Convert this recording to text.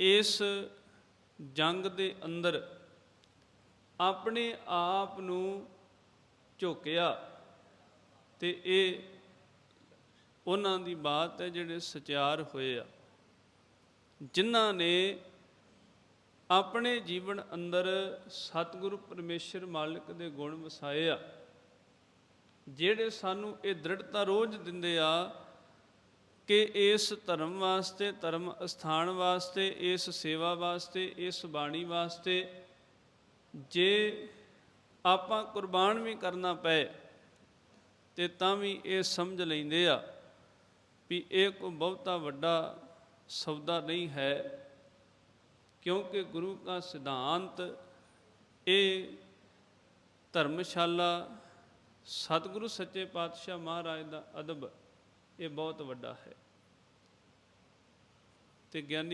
ਇਸ ਜੰਗ ਦੇ ਅੰਦਰ ਆਪਣੇ ਆਪ ਨੂੰ ਝੋਕਿਆ ਤੇ ਇਹ ਉਹਨਾਂ ਦੀ ਬਾਤ ਹੈ ਜਿਹੜੇ ਸਚਿਆਰ ਹੋਏ ਆ, ਜਿਨ੍ਹਾਂ ਨੇ ਆਪਣੇ ਜੀਵਨ ਅੰਦਰ ਸਤਿਗੁਰੂ ਪਰਮੇਸ਼ਰ ਮਾਲਕ ਦੇ ਗੁਣ ਵਸਾਏ ਆ, ਜਿਹੜੇ ਸਾਨੂੰ ਇਹ ਦ੍ਰਿੜਤਾ ਰੋਜ਼ ਦਿੰਦੇ ਆ ਕਿ ਇਸ ਧਰਮ ਵਾਸਤੇ, ਧਰਮ ਅਸਥਾਨ ਵਾਸਤੇ, ਇਸ ਸੇਵਾ ਵਾਸਤੇ, ਇਸ ਬਾਣੀ ਵਾਸਤੇ ਜੇ ਆਪਾਂ ਕੁਰਬਾਨ ਵੀ ਕਰਨਾ ਪਏ, ਤੇ ਤਾਂ ਵੀ ਇਹ ਸਮਝ ਲੈਂਦੇ ਆ ਵੀ ਇਹ ਕੋਈ ਬਹੁਤਾ ਵੱਡਾ ਸੌਦਾ ਨਹੀਂ ਹੈ, ਕਿਉਂਕਿ ਗੁਰੂ ਦਾ ਸਿਧਾਂਤ ਇਹ ਧਰਮਸ਼ਾਲਾ ਸਤਿਗੁਰੂ ਸੱਚੇ ਪਾਤਸ਼ਾਹ ਮਹਾਰਾਜ ਦਾ ਅਦਬ ਇਹ ਬਹੁਤ ਵੱਡਾ ਹੈ। ਤੇ ਗਿਆਨੀ